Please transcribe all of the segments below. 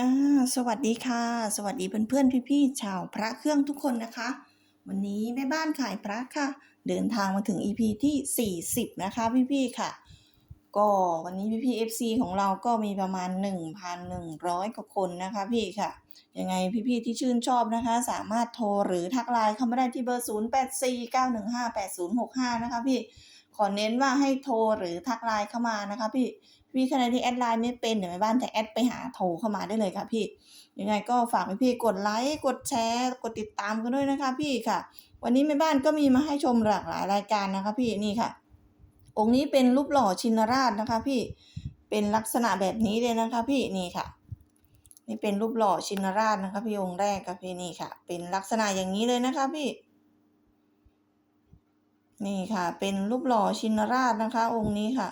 อาสวัสดีค่ะ สวัสดีเพื่อนๆ พี่ๆ ชาวพระเครื่องทุกคนนะคะ วันนี้แม่บ้านขายพระค่ะ เดินทางมาถึง EP ที่ 40 นะคะพี่ๆ ค่ะ ก็วันนี้พี่ๆ FC ของเราก็มีประมาณ 1,100 กว่าคนนะคะพี่ค่ะ ยังไงพี่ๆ ที่ชื่นชอบนะคะ สามารถโทรหรือทักไลน์เข้ามาได้ที่เบอร์ 0849158065 นะคะพี่ ขอเน้นว่าให้โทรหรือทักไลน์เข้ามานะคะพี่ พี่ท่านใดที่แอดไลน์ไม่เป็นเดี๋ยวแม่บ้านจะแอดไปหาโทรเข้ามาได้เลยค่ะพี่ ยังไงก็ฝากพี่กดไลค์กดแชร์ กดติดตามกันด้วยนะคะพี่ค่ะ วันนี้แม่บ้านก็มีมาให้ชมหลากหลายรายการนะคะพี่นี่ค่ะ องค์นี้เป็นรูปหล่อชินราชนะคะพี่เป็นลักษณะแบบนี้เลยนะคะพี่นี่ค่ะ นี่เป็นรูปหล่อชินราชนะคะพี่องค์แรกค่ะพี่นี่ค่ะ เป็นลักษณะอย่างนี้เลยนะคะพี่นี่ค่ะ เป็นรูปหล่อชินราชนะคะ องค์นี้ค่ะ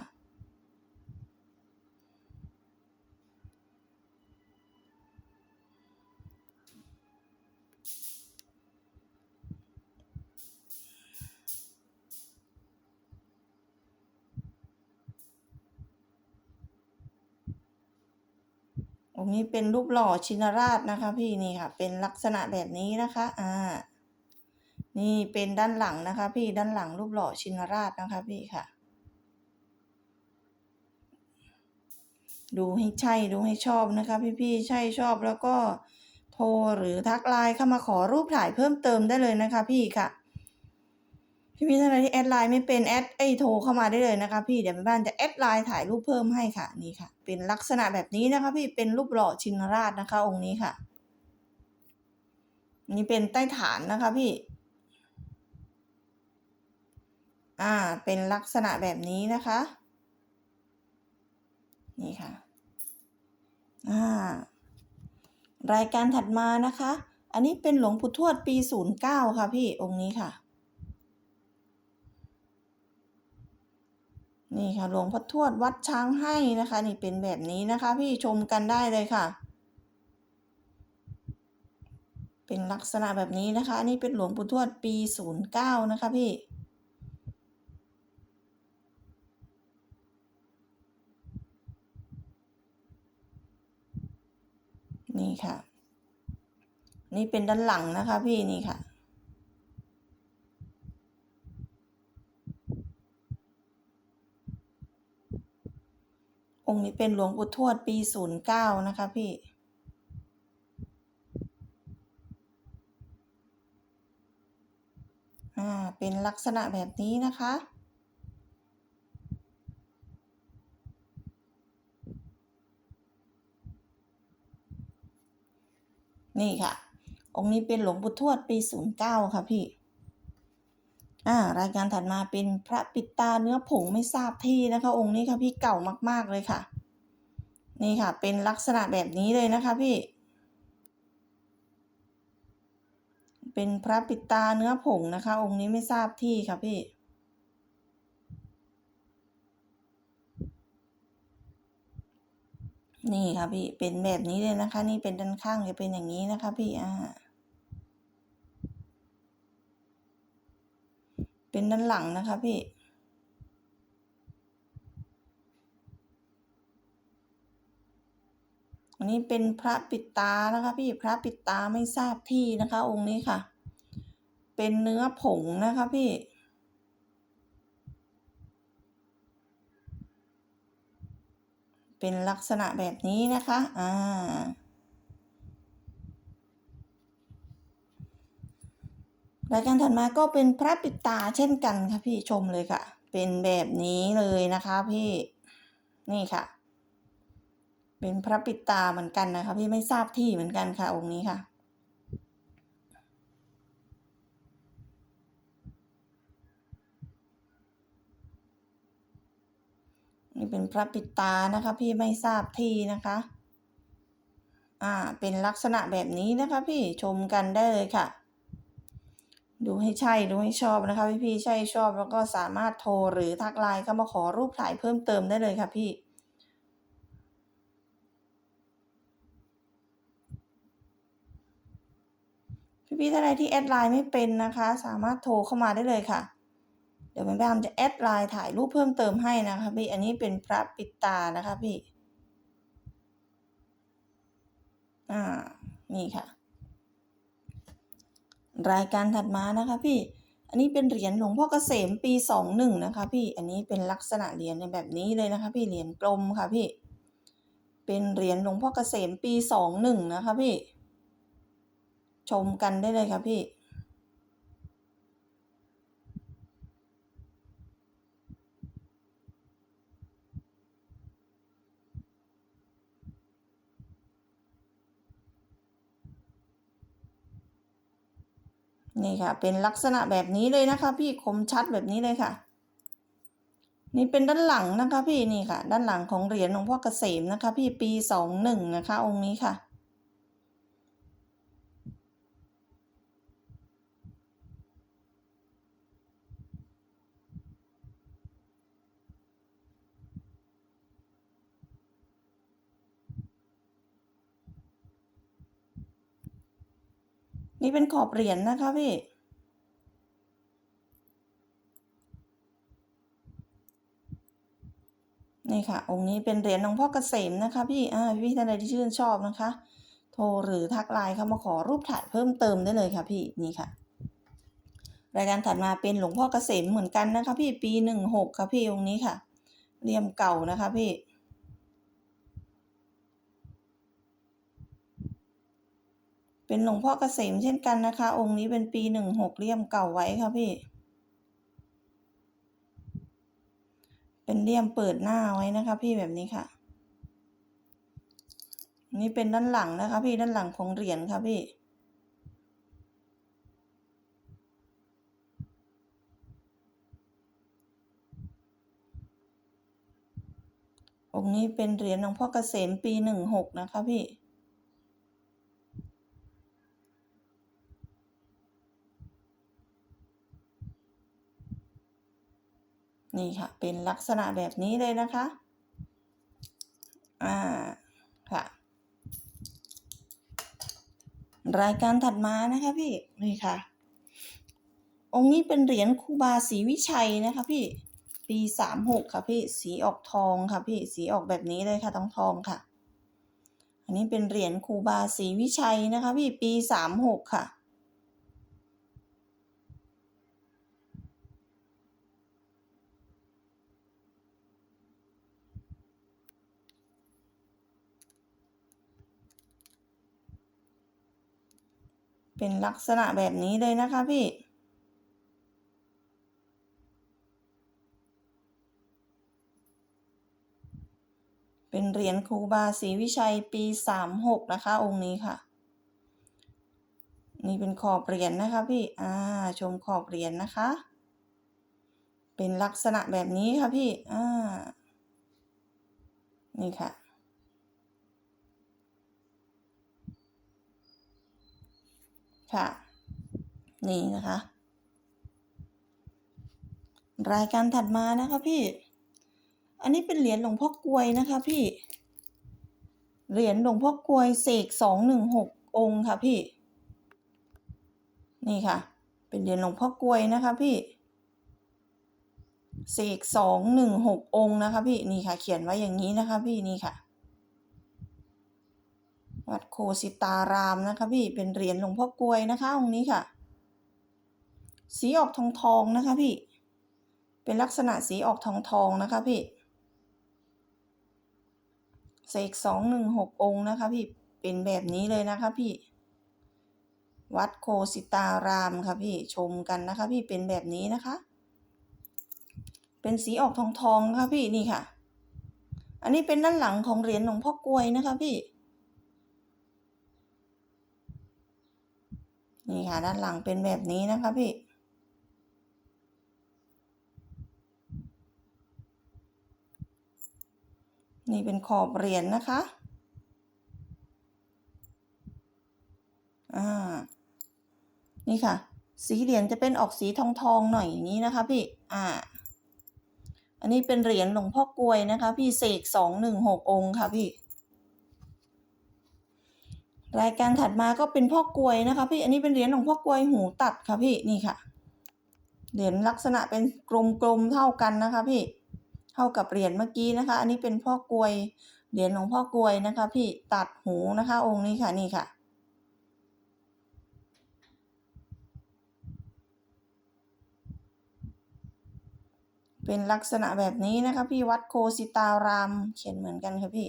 องค์นี้เป็นรูปหล่อชินราชนะคะ พี่นี่ค่ะ เป็นลักษณะแบบนี้นะคะ อ่า นี่เป็นด้านหลังนะคะ พี่ด้านหลังรูปหล่อชินราชนะคะ พี่ค่ะ ดูให้ใช่ดูให้ชอบนะคะ พี่ๆใช่ชอบแล้วก็โทรหรือทักไลน์เข้ามาขอรูปถ่ายเพิ่มเติมได้เลยนะคะ พี่ค่ะ พี่ๆท่านใดที่แอดไลน์ไม่เป็นแอดเอ้ยโทรเข้ามาได้เลยนะคะพี่เดี๋ยวแม่บ้านจะแอดไลน์ถ่ายรูปเพิ่มให้ค่ะนี่ค่ะ เป็นลักษณะแบบนี้นะคะ พี่เป็นรูปหล่อชินราชนะคะ องค์นี้ค่ะ นี่เป็นใต้ฐานนะคะ พี่อ่าเป็นลักษณะแบบนี้นะคะ นี่ค่ะอ่ารายการถัดมานะคะ อันนี้เป็นหลวงปู่ทวดปี 09 ค่ะพี่องค์นี้ค่ะ นี่ค่ะหลวงพ่อทวดวัดช้างให้นะคะ นี่เป็นแบบนี้นะคะ พี่ชมกันได้เลยค่ะ เป็นลักษณะแบบนี้นะคะอันนี้เป็นหลวงปู่ทวดปี09นะคะพี่นี่ค่ะ นี่เป็นด้านหลังนะคะพี่นี่ค่ะ องค์นี้เป็นหลวงปู่ทวดปี09นย์เก้านะคะพี่ อ่า เป็นลักษณะแบบนี้นะคะ นี่ค่ะ องค์นี้เป็นหลวงปู่ทวดปี09ค่ะพี่ อ่ารายการถัดมาเป็นพระปิดตาเนื้อผงไม่ทราบที่นะคะ องค์นี้ค่ะพี่เก่ามาก ๆเลยค่ะ นี่ค่ะ เป็นลักษณะแบบนี้เลยนะคะพี่ เป็นพระปิดตาเนื้อผงนะคะ องค์นี้ไม่ทราบที่ค่ะพี่นี่ค่ะพี่เป็นแบบนี้เลยนะคะ นี่เป็นด้านข้างจะเป็นอย่างนี้นะคะพี่อ่า เป็นด้านหลังนะคะพี่ อันนี้เป็นพระปิดตานะคะพี่พระปิดตาไม่ทราบที่นะคะ องค์นี้ค่ะ เป็นเนื้อผงนะคะพี่เป็นลักษณะแบบนี้นะคะ อ่า รายการถัดมาก็เป็นพระปิดตาเช่นกันค่ะพี่ชมเลยค่ะ เป็นแบบนี้เลยนะคะพี่นี่ค่ะ เป็นพระปิดตาเหมือนกันนะคะ พี่ไม่ทราบที่เหมือนกันค่ะ องค์นี้ค่ะนี่เป็นพระปิดตานะคะ พี่ไม่ทราบที่นะคะ อ่า เป็นลักษณะแบบนี้นะคะ พี่ชมกันได้เลยค่ะ ดูให้ใช่ดูให้ชอบนะคะพี่พี่ๆใช่ชอบแล้วก็สามารถโทรหรือทักไลน์เข้ามาขอรูปถ่ายเพิ่มเติมได้เลยค่ะพี่พี่พี่ท่านใดที่แอดไลน์ไม่เป็นนะคะ สามารถโทรเข้ามาได้เลยค่ะ เดี๋ยวแม่แบมจะแอดไลน์ถ่ายรูปเพิ่มเติมให้นะคะ พี่อันนี้เป็นพระปิดตานะคะพี่อ่านี่ค่ะ รายการถัดมานะคะพี่ อันนี้เป็นเหรียญหลวงพ่อเกษมปีสองหนึ่งนะคะพี่ อันนี้เป็นลักษณะเหรียญในแบบนี้เลยนะคะ พี่ เหรียญกลมค่ะพี่ เป็นเหรียญหลวงพ่อเกษมปีสองหนึ่งนะคะพี่ ชมกันได้เลยค่ะพี่ นี่ค่ะ เป็นลักษณะแบบนี้เลยนะคะ พี่คมชัดแบบนี้เลยค่ะ นี่เป็นด้านหลังนะคะ พี่นี่ค่ะ ด้านหลังของเหรียญหลวงพ่อเกษมนะคะ พี่ปีสองหนึ่งนะคะ องค์นี้ค่ะ นี่เป็นขอบเหรียญนะคะพี่ นี่ค่ะ องค์นี้เป็นเหรียญหลวงพ่อเกษมนะคะ พี่อ่าพี่ท่านใดที่ชื่นชอบนะคะ โทรหรือทักไลน์เข้ามาขอรูปถ่ายเพิ่มเติมได้เลยค่ะพี่นี่ค่ะ รายการถัดมาเป็นหลวงพ่อเกษมเหมือนกันนะคะ พี่ปีหนึ่งหกค่ะพี่องค์นี้ค่ะเรียมเก่านะคะพี่ เป็นหลวงพ่อเกษมเช่นกันนะคะ องค์นี้เป็นปีหนึ่งหกเลี่ยมเก่าไว้ค่ะพี่ เป็นเลี่ยมเปิดหน้าไว้นะคะ พี่แบบนี้ค่ะ นี่เป็นด้านหลังนะคะ พี่ด้านหลังของเหรียญค่ะพี่องค์นี้เป็นเหรียญหลวงพ่อเกษมปีหนึ่งหกนะคะพี่ นี่ค่ะ เป็นลักษณะแบบนี้เลยนะคะ อ่า ค่ะ รายการถัดมานะคะพี่ นี่ค่ะ องค์นี้เป็นเหรียญคูบาศรีวิชัยนะคะพี่ ปีสามหกค่ะพี่ สีออกทองค่ะพี่ สีออกแบบนี้เลยค่ะทองทองค่ะ อันนี้เป็นเหรียญคูบาศรีวิชัยนะคะพี่ ปีสามหกค่ะ เป็นลักษณะแบบนี้เลยนะคะพี่ เป็นเหรียญครูบาศรีวิชัยปีสามหกนะคะ องค์นี้ค่ะ นี่เป็นขอบเหรียญนะคะพี่ อ่า ชมขอบเหรียญนะคะ เป็นลักษณะแบบนี้ค่ะพี่ อ่า นี่ค่ะ ค่ะ นี่นะคะ รายการถัดมานะคะพี่ อันนี้เป็นเหรียญหลวงพ่อกลวยนะคะพี่ เหรียญหลวงพ่อกลวยเสกสองหนึ่งหกองค์ค่ะพี่ นี่ค่ะ เป็นเหรียญหลวงพ่อกลวยนะคะพี่เสกสองหนึ่งหกองค์นะคะพี่ นี่ค่ะ เขียนไว้อย่างนี้นะคะพี่นี่ค่ะ วัดโคสิตารามนะคะพี่เป็นเหรียญหลวงพ่อกลวยนะคะองค์นี้ค่ะ สีออกทองทองนะคะพี่ เป็นลักษณะสีออกทองทองนะคะพี่เสกสองหนึ่งหกองค์นะคะพี่เป็นแบบนี้เลยนะคะพี่ วัดโคสิตารามค่ะพี่ชมกันนะคะ พี่เป็นแบบนี้นะคะ เป็นสีออกทองทองๆนะคะพี่นี่ค่ะ อันนี้เป็นด้านหลังของเหรียญหลวงพ่อกลวยนะคะพี่ นี่ค่ะด้านหลังเป็นแบบนี้นะคะพี่นี่เป็นขอบเหรียญนะคะ อ่า นี่ค่ะ สีเหรียญจะเป็นออกสีทองทองหน่อยอย่างนี้นะคะพี่ อ่า อันนี้เป็นเหรียญหลวงพ่อกลวยนะคะ พี่เสกสองหนึ่งหกองค์ค่ะพี่ รายการถัดมาก็เป็นพ่อกลวยนะคะ พี่อันนี้เป็นเหรียญหลวงพ่อกลวยหูตัดค่ะพี่นี่ค่ะ เหรียญลักษณะเป็นกลมๆเท่ากันนะคะพี่เท่ากับเหรียญเมื่อกี้นะคะ อันนี้เป็นพ่อกลวยเหรียญหลวงพ่อกลวยนะคะ พี่ตัดหูนะคะ องค์นี้ค่ะนี่ค่ะเป็นลักษณะแบบนี้นะคะ พี่วัดโคสิตาราม เขียนเหมือนกันค่ะพี่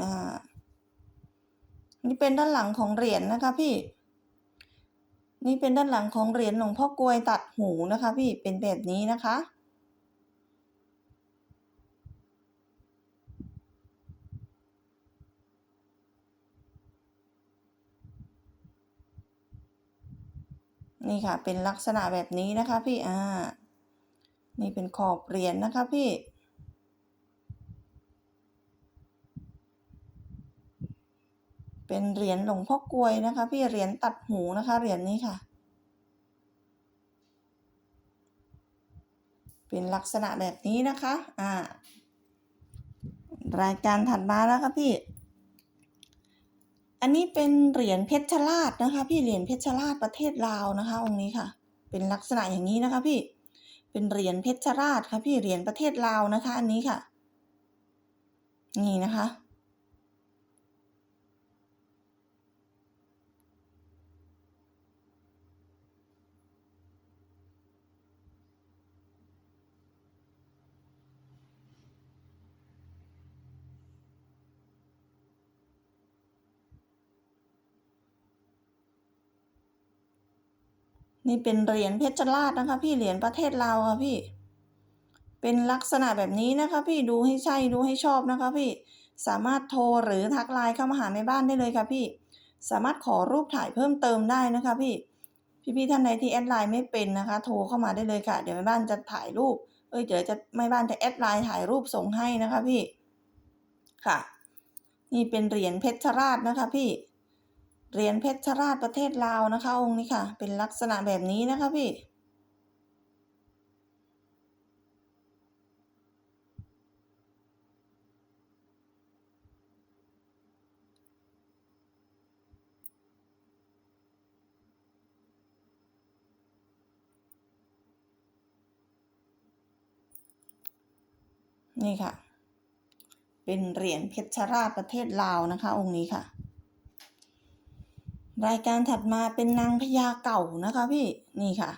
อ่านี่เป็นด้านหลังของเหรียญนะคะพี่ นี่เป็นด้านหลังของเหรียญหลวงพ่อกลวยตัดหูนะคะ พี่เป็นแบบนี้นะคะนี่ค่ะเป็นลักษณะแบบนี้นะคะพี่ อ่า นี่เป็นขอบเหรียญนะคะพี่ เป็นเหรียญหลวงพ่อกลวยนะคะ พี่เหรียญตัดหูนะคะเหรียญนี้ค่ะ เป็นลักษณะแบบนี้นะคะอ่ารายการถัดมาแล้วค่ะพี่ อันนี้เป็นเหรียญเพชรราชนะคะ พี่เหรียญเพชรราชประเทศลาวนะคะ องค์นี้ค่ะ เป็นลักษณะอย่างนี้นะคะ พี่เป็นเหรียญเพชรราชค่ะพี่เหรียญประเทศลาวนะคะ อันนี้ค่ะ นี่นะคะ นี่เป็นเหรียญเพชรราชนะคะ พี่เหรียญประเทศลาวค่ะพี่ เป็นลักษณะแบบนี้นะคะ พี่ดูให้ใช่ดูให้ชอบนะคะ พี่สามารถโทรหรือทักไลน์เข้ามาหาในบ้านได้เลยค่ะพี่ สามารถขอรูปถ่ายเพิ่มเติมได้นะคะพี่พี่ๆท่านใดที่แอดไลน์ไม่เป็นนะคะ โทรเข้ามาได้เลยค่ะ เดี๋ยวแม่บ้านจะถ่ายรูป เอ้ยเดี๋ยวจะแม่บ้านจะแอดไลน์ถ่ายรูปส่งให้นะคะพี่ ค่ะ นี่เป็นเหรียญเพชรราชนะคะพี่ เหรียญเพชรราชประเทศลาวนะคะ องค์นี้ค่ะ เป็นลักษณะแบบนี้นะคะพี่ นี่ค่ะ เป็นเหรียญเพชรราชประเทศลาวนะคะ องค์นี้ค่ะ รายการถัดมาเป็นนางพญาเก่านะคะพี่นี่ค่ะ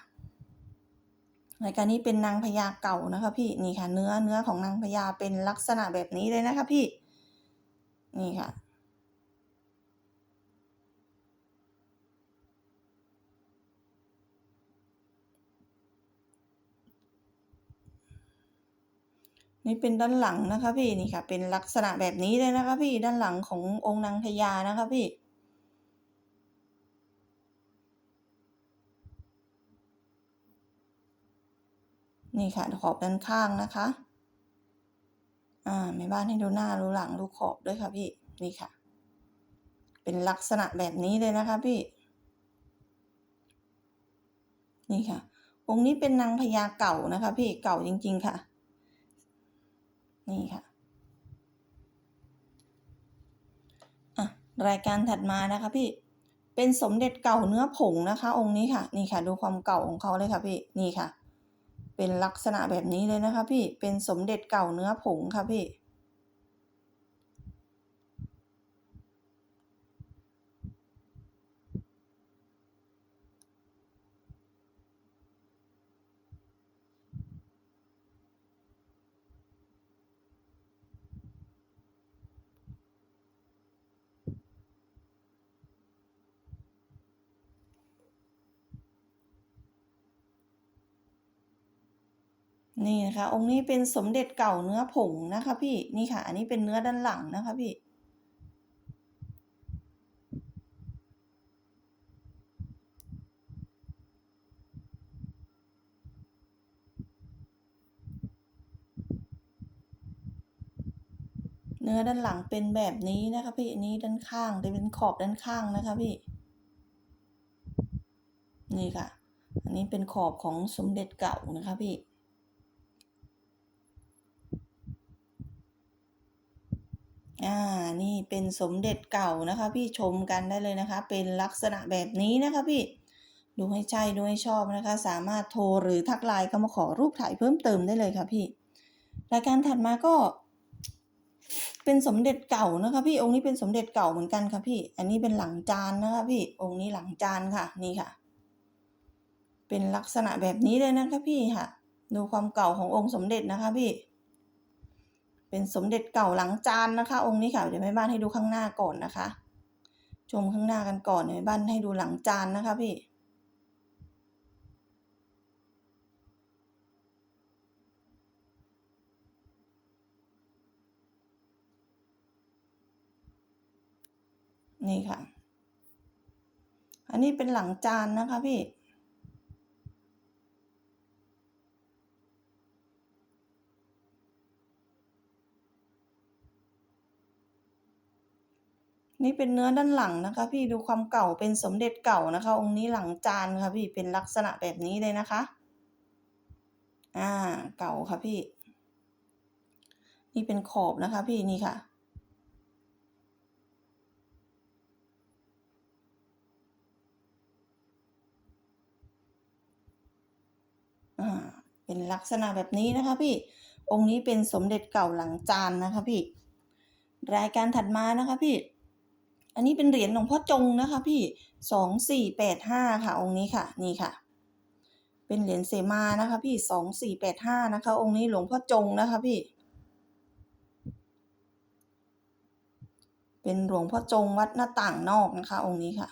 รายการนี้เป็นนางพญาเก่านะคะพี่นี่ค่ะ เนื้อเนื้อของนางพญาเป็นลักษณะแบบนี้เลยนะคะพี่นี่ค่ะ นี่เป็นด้านหลังนะคะพี่นี่ค่ะ เป็นลักษณะแบบนี้เลยนะคะพี่ด้านหลังขององค์นางพญานะคะพี่ นี่ค่ะขอบด้านข้างนะคะ อ่าแม่บ้านให้ดูหน้าดูหลังดูขอบด้วยค่ะพี่นี่ค่ะ เป็นลักษณะแบบนี้เลยนะคะพี่ นี่ค่ะ องค์นี้เป็นนางพญาเก่านะคะ พี่เก่าจริง ๆค่ะ นี่ค่ะอะรายการถัดมานะคะพี่เป็นสมเด็จเก่าเนื้อผงนะคะ องค์นี้ค่ะ นี่ค่ะ ดูความเก่าของเขาเลยค่ะพี่นี่ค่ะ เป็นลักษณะแบบนี้เลยนะคะพี่เป็นสมเด็จเก่าเนื้อผงค่ะพี่ นี่นะคะ องค์นี้เป็นสมเด็จเก่าเนื้อผงนะคะพี่นี่ค่ะ อันนี้เป็นเนื้อด้านหลังนะคะพี่ เนื้อด้านหลังเป็นแบบนี้นะคะพี่อันนี้ด้านข้างจะเป็นขอบด้านข้างนะคะพี่ นี่ค่ะ อันนี้เป็นขอบของสมเด็จเก่านะคะพี่ อ่า นี่เป็นสมเด็จเก่านะคะพี่ชมกันได้เลยนะคะ เป็นลักษณะแบบนี้นะคะพี่ ดูให้ใช่ดูให้ชอบนะคะ สามารถโทรหรือทักไลน์เข้ามาขอรูปถ่ายเพิ่มเติมได้เลยค่ะพี่ รายการถัดมาก็ เป็นสมเด็จเก่านะคะพี่ องค์นี้เป็นสมเด็จเก่าเหมือนกันค่ะพี่ อันนี้เป็นหลังจานนะคะพี่ องค์นี้หลังจานค่ะ นี่ค่ะ เป็นลักษณะแบบนี้เลยนะคะพี่ค่ะ ดูความเก่าขององค์สมเด็จนะคะพี่ เป็นสมเด็จเก่าหลังจานนะคะ องค์นี้ค่ะเดี๋ยวแม่บ้านให้ดูข้างหน้าก่อนนะคะ ชมข้างหน้ากันก่อนเดี๋ยวแม่บ้านให้ดูหลังจานนะคะพี่นี่ค่ะ อันนี้เป็นหลังจานนะคะพี่ นี่เป็นเนื้อด้านหลังนะคะ พี่ดูความเก่าเป็นสมเด็จเก่านะคะ องค์นี้หลังจานค่ะพี่เป็นลักษณะแบบนี้เลยนะคะ อ่า เก่าค่ะพี่ นี่เป็นขอบนะคะ พี่นี่ค่ะ อ่า เป็นลักษณะแบบนี้นะคะ พี่ องค์นี้เป็นสมเด็จเก่าหลังจานนะคะ พี่ รายการถัดมานะคะ พี่ อันนี้เป็นเหรียญหลวงพ่อจงนะคะ พี่สองสี่แปดห้าค่ะองค์นี้ค่ะ นี่ค่ะ เป็นเหรียญเสมานะคะ พี่สองสี่แปดห้านะคะ องค์นี้หลวงพ่อจงนะคะพี่ เป็นหลวงพ่อจงวัดหน้าต่างนอกนะคะ องค์นี้ค่ะ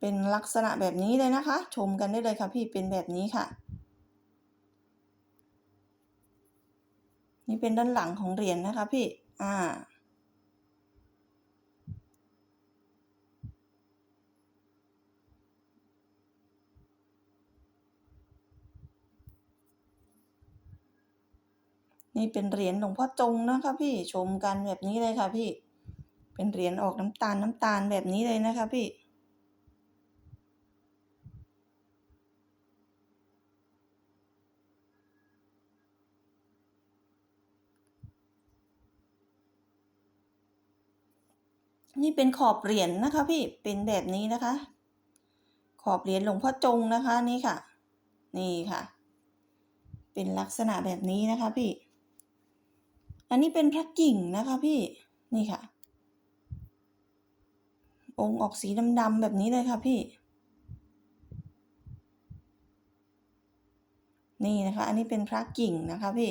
เป็นลักษณะแบบนี้เลยนะคะ ชมกันได้เลยค่ะ พี่เป็นแบบนี้ค่ะนี่เป็นด้านหลังของเหรียญนะคะพี่ อ่า นี่เป็นเหรียญหลวงพ่อจงนะคะพี่ชมกันแบบนี้เลยค่ะพี่ เป็นเหรียญออกน้ำตาลน้ำตาลแบบนี้เลยนะคะพี่ นี่เป็นขอบเหรียญนะคะพี่เป็นแบบนี้นะคะ ขอบเหรียญหลวงพ่อจงนะคะนี่ค่ะ นี่ค่ะ เป็นลักษณะแบบนี้นะคะพี่ อันนี้เป็นพระกิ่งนะคะพี่นี่ค่ะ องค์ออกสีดำๆแบบนี้เลยค่ะพี่ นี่นะคะ อันนี้เป็นพระกิ่งนะคะพี่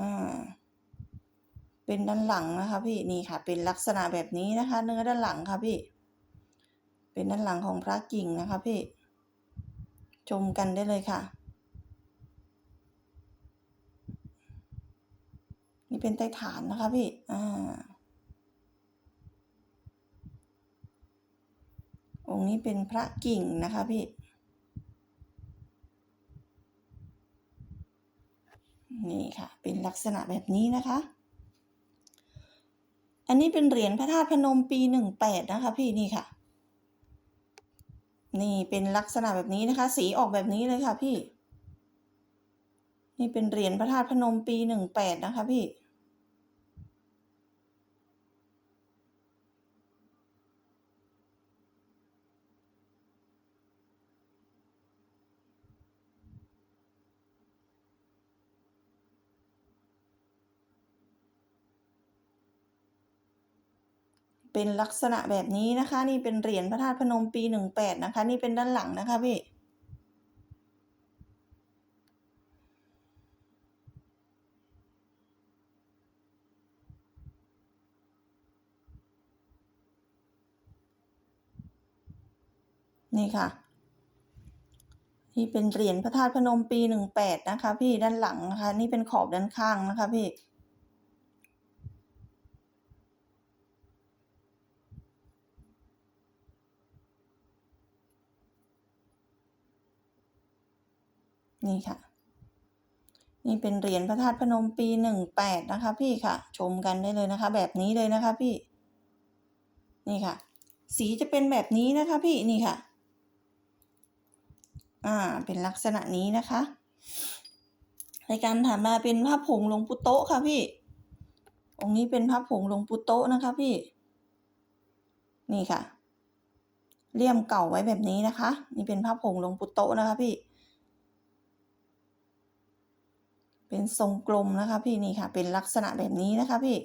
อ่าเป็นด้านหลังนะคะพี่นี่ค่ะ เป็นลักษณะแบบนี้นะคะ เนื้อด้านหลังค่ะพี่ เป็นด้านหลังของพระกิ่งนะคะพี่ ชมกันได้เลยค่ะ นี่เป็นใต้ฐานนะคะพี่ อ่าองค์นี้เป็นพระกิ่งนะคะพี่ นี่ค่ะ เป็นลักษณะแบบนี้นะคะ อันนี้เป็นเหรียญพระธาตุพนมปีหนึ่งแปดนะคะพี่นี่ค่ะ นี่เป็นลักษณะแบบนี้นะคะ สีออกแบบนี้เลยค่ะพี่ นี่เป็นเหรียญพระธาตุพนมปีหนึ่งแปดนะคะพี่ เป็นลักษณะแบบนี้นะคะ นี่เป็นเหรียญพระธาตุพนมปีหนึ่งแปดนะคะ นี่เป็นด้านหลังนะคะพี่นี่ค่ะ นี่เป็นเหรียญพระธาตุพนมปีหนึ่งแปดนะคะ พี่ด้านหลังนะคะ นี่เป็นขอบด้านข้างนะคะพี่ นี่ค่ะ นี่เป็นเหรียญพระธาตุพนมปีหนึ่งแปดนะคะพี่ค่ะ ชมกันได้เลยนะคะ แบบนี้เลยนะคะพี่ นี่ค่ะ สีจะเป็นแบบนี้นะคะพี่นี่ค่ะ อ่า เป็นลักษณะนี้นะคะรายการถัดมาเป็นภาพผงหลวงปู่โต๊ะค่ะพี่ องค์นี้เป็นภาพผงหลวงปู่โต๊ะนะคะพี่ นี่ค่ะ เลี่ยมเก่าไว้แบบนี้นะคะ นี่เป็นภาพผงหลวงปู่โต๊ะนะคะพี่ เป็นทรงกลมนะคะพี่นี่ค่ะ เป็นลักษณะแบบนี้นะคะพี่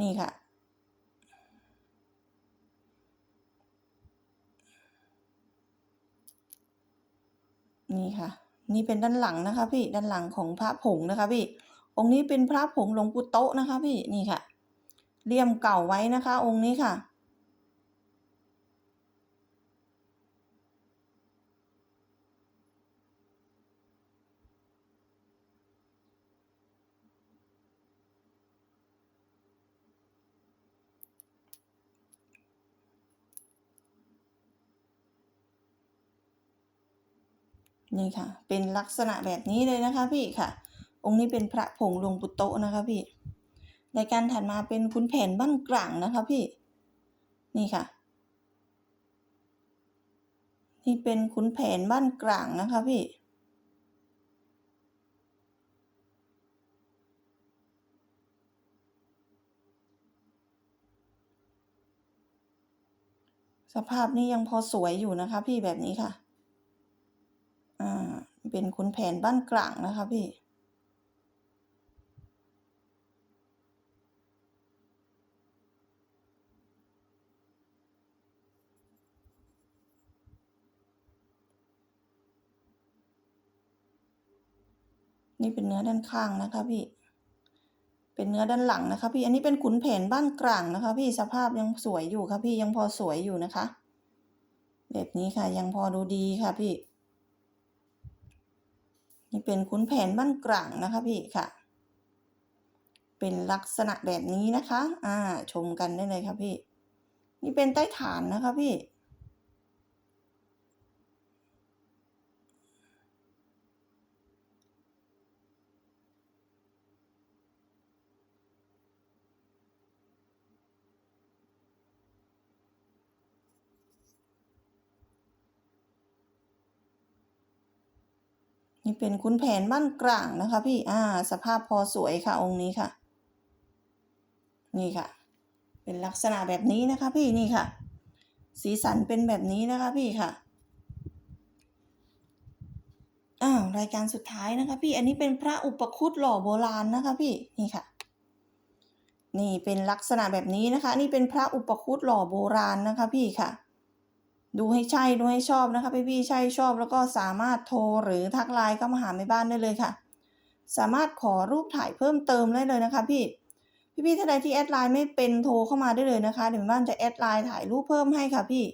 นี่ค่ะ นี่ค่ะ นี่เป็นด้านหลังนะคะพี่ด้านหลังของพระผงนะคะพี่ องค์นี้เป็นพระผงหลวงปู่โตะนะคะพี่นี่ค่ะเลี่ยมเก่าไว้นะคะ องค์นี้ค่ะ นี่ค่ะ เป็นลักษณะแบบนี้เลยนะคะพี่ค่ะ องค์นี้เป็นพระผงหลวงปู่โตนะคะพี่รายการถัดมาเป็นขุนแผนบ้านกลางนะคะพี่ นี่ค่ะ นี่เป็นขุนแผนบ้านกลางนะคะพี่สภาพนี้ยังพอสวยอยู่นะคะพี่แบบนี้ค่ะ อ่าเป็นขุนแผนบ้านกลางนะคะพี่นี่เป็นเนื้อด้านข้างนะคะพี่ เป็นเนื้อด้านหลังนะคะพี่ อันนี้เป็นขุนแผนบ้านกลางนะคะ พี่ สภาพยังสวยอยู่ค่ะพี่ ยังพอสวยอยู่นะคะ แบบนี้ค่ะ ยังพอดูดีค่ะพี่ นี่เป็นขุนแผนบ้านกลางนะคะพี่ค่ะ เป็นลักษณะแบบนี้นะคะ อ่า ชมกันได้เลยค่ะพี่ นี่เป็นใต้ฐานนะคะพี่ นี่เป็นขุนแผนบ้านกลางนะคะ พี่ อ่า สภาพพอสวยค่ะ องค์นี้ค่ะ นี่ค่ะ เป็นลักษณะแบบนี้นะคะพี่ นี่ค่ะ สีสันเป็นแบบนี้นะคะพี่ค่ะ อ้าว รายการสุดท้ายนะคะพี่ อันนี้เป็นพระอุปคุตหล่อโบราณนะคะพี่ นี่ค่ะ นี่เป็นลักษณะแบบนี้นะคะ นี่เป็นพระอุปคุตหล่อโบราณนะคะพี่ค่ะ ดูให้ใช่ดูให้ชอบนะคะพี่พี่ๆใช่ชอบ แล้วก็สามารถโทรหรือทักไลน์เข้ามาหาแม่บ้านได้เลยค่ะ สามารถขอรูปถ่ายเพิ่มเติมได้เลยนะคะพี่พี่พี่ๆท่านใดที่แอดไลน์ไม่เป็นโทรเข้ามาได้เลยนะคะเดี๋ยวแม่บ้านจะแอดไลน์ถ่ายรูปเพิ่มให้ค่ะพี่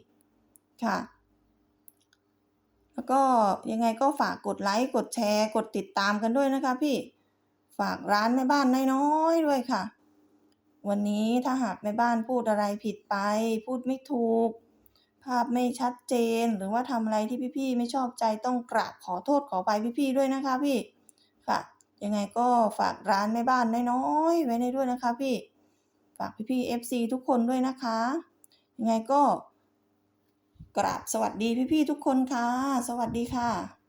ค่ะ แล้วก็ยังไงก็ฝากกดไลค์กดแชร์ กดติดตามกันด้วยนะคะพี่ฝากร้านแม่บ้านน้อยๆด้วยค่ะ วันนี้ถ้าหากแม่บ้านพูดอะไรผิดไป พูดไม่ถูก ภาพไม่ชัดเจนหรือว่าทำอะไรที่พี่ๆไม่ชอบใจต้องกราบขอโทษขอไปพี่ๆด้วยนะคะพี่ค่ะยังไงก็ฝากร้านแม่บ้านน้อยๆไว้ในด้วยนะคะพี่ฝากพี่ๆ FC ทุกคนด้วยนะคะยังไงก็กราบสวัสดีพี่ๆทุกคนค่ะ สวัสดีค่ะ